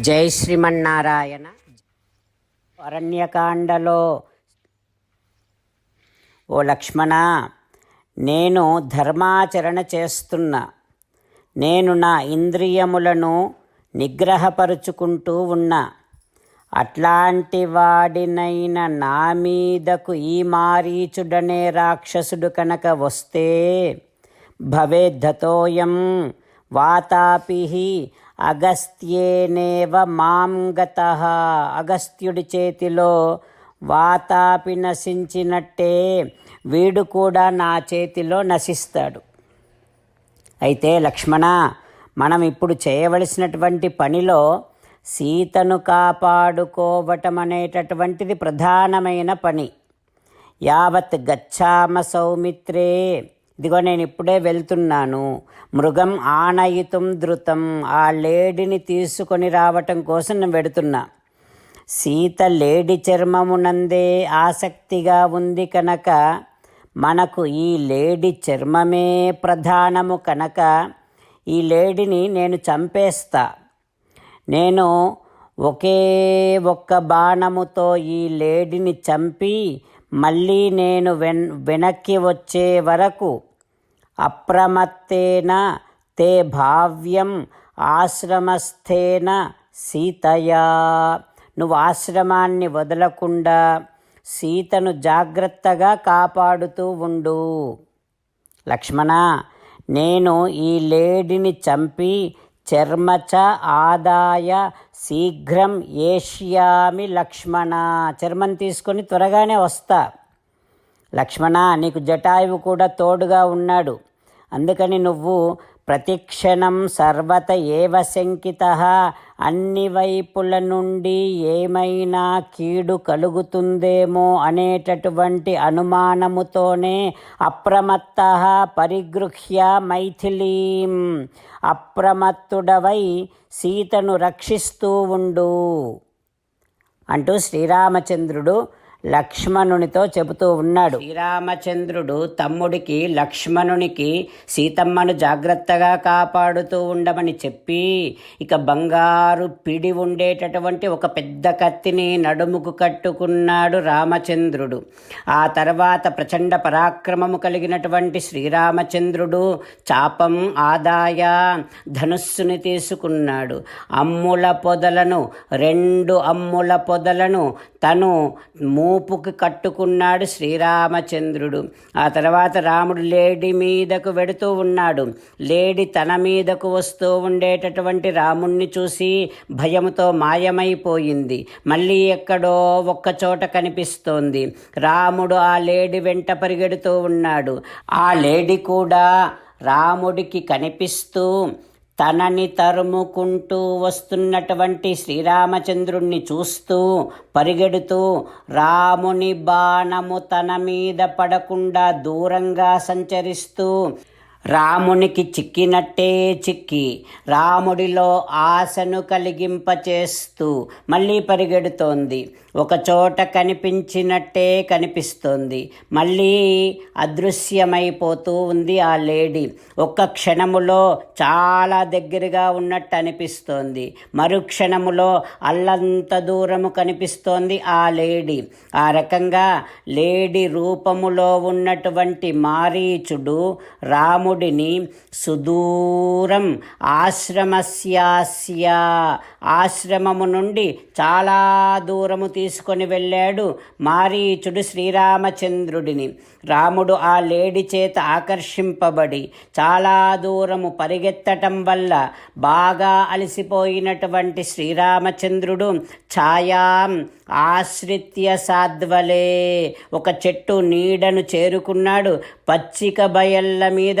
జై శ్రీమన్నారాయణ. అరణ్యకాండలో ఓ లక్ష్మణ నేను ధర్మాచరణ చేస్తున్నా. నేను నా ఇంద్రియములను నిగ్రహపరుచుకుంటూ ఉన్నా. అట్లాంటి వాడినైన నా మీదకు ఈ మారీచుడనే రాక్షసుడు కనుక వస్తే భవేద్ధతోయం వాతాపి అగస్త్యేనేవ మాం గత. అగస్త్యుడి చేతిలో వాతాపి నశించినట్టే వీడు కూడా నా చేతిలో నశిస్తాడు. అయితే లక్ష్మణ మనం ఇప్పుడు చేయవలసినటువంటి పనిలో సీతను కాపాడుకోవటం అనేటటువంటిది ప్రధానమైన పని. యావత్ గచ్చామ సౌమిత్రే ఇదిగో నేను ఇప్పుడే వెళ్తున్నాను. మృగం ఆనయితం ధృతం. ఆ లేడిని తీసుకొని రావటం కోసం నేను వెడుతున్నా. సీత లేడి చర్మమునందే ఆసక్తిగా ఉంది కనుక మనకు ఈ లేడి చర్మమే ప్రధానము కనుక ఈ లేడిని నేను చంపేస్తా. నేను ఒకే ఒక్క బాణముతో ఈ లేడిని చంపి మళ్ళీ నేను వెన్ వెనక్కి వచ్చే వరకు అప్రమత్తేన తే భావ్యం ఆశ్రమస్థేన సీతయా. నువ్వు ఆశ్రమాన్ని వదలకుండా సీతను జాగ్రత్తగా కాపాడుతూ ఉండు. లక్ష్మణ నేను ఈ లేడిని చంపి చర్మచ ఆదాయ శీఘ్రం ఏష్యామి లక్ష్మణ. చర్మం తీసుకొని త్వరగానే వస్తా. లక్ష్మణ నీకు జటాయువు కూడా తోడుగా ఉన్నాడు. అందుకని నువ్వు ప్రతిక్షణం సర్వత ఏవ శంకిత అన్ని వైపుల నుండి ఏమైనా కీడు కలుగుతుందేమో అనేటటువంటి అనుమానముతోనే అప్రమత్త పరిగృహ్య మైథిలీం. అప్రమత్తుడవై సీతను రక్షిస్తూ ఉండు. అంటూ శ్రీరామచంద్రుడు లక్ష్మణునితో చెబుతూ ఉన్నాడు. శ్రీరామచంద్రుడు తమ్ముడికి లక్ష్మణునికి సీతమ్మను జాగ్రత్తగా కాపాడుతూ ఉండమని చెప్పి ఇక బంగారు పిడి ఉండేటటువంటి ఒక పెద్ద కత్తిని నడుముకు కట్టుకున్నాడు రామచంద్రుడు. ఆ తర్వాత ప్రచండ పరాక్రమము కలిగినటువంటి శ్రీరామచంద్రుడు చాపం ఆదాయ ధనుస్సుని తీసుకున్నాడు. అమ్ముల పొదలను రెండు అమ్ముల పొదలను తను మూ ఊపుకి కట్టుకున్నాడు శ్రీరామచంద్రుడు. ఆ తర్వాత రాముడు లేడి మీదకు వెడుతూ ఉన్నాడు. లేడి తన మీదకు వస్తూ ఉండేటటువంటి రాముణ్ణి చూసి భయంతో మాయమైపోయింది. మళ్ళీ ఎక్కడో ఒక్క చోట కనిపిస్తోంది. రాముడు ఆ లేడి వెంట పరిగెడుతూ ఉన్నాడు. ఆ లేడి కూడా రాముడికి కనిపిస్తూ తనని తరుముకుంటూ వస్తున్నటువంటి శ్రీరామచంద్రుణ్ణి చూస్తూ పరిగెడుతూ రాముని బాణము తన మీద పడకుండా దూరంగా సంచరిస్తూ రామునికి చిక్కినట్టే చిక్కి. రాముడిలో ఆశను కలిగింపచేస్తూ మళ్ళీ పరిగెడుతోంది. ఒక చోట కనిపించినట్టే కనిపిస్తోంది. మళ్ళీ అదృశ్యమైపోతూ ఉంది ఆ లేడీ. ఒక్క క్షణములో చాలా దగ్గరగా ఉన్నట్టు అనిపిస్తోంది మరుక్షణములో అల్లంత దూరము కనిపిస్తోంది ఆ లేడీ. ఆ రకంగా లేడీ రూపములో ఉన్నటువంటి మారీచుడు రాముడిని సుదూరం ఆశ్రమస్యాస్య. ఆశ్రమము నుండి చాలా దూరము తీసుకొని వెళ్ళాడు మారీచుడు శ్రీరామచంద్రుడిని. రాముడు ఆ లేడి చేత ఆకర్షింపబడి చాలా దూరము పరిగెత్తటం వల్ల బాగా అలసిపోయినటువంటి శ్రీరామచంద్రుడు ఛాయాం ఆశ్రిత్య సాధ్వలే. ఒక చెట్టు నీడను చేరుకున్నాడు. పచ్చిక బయళ్ళ మీద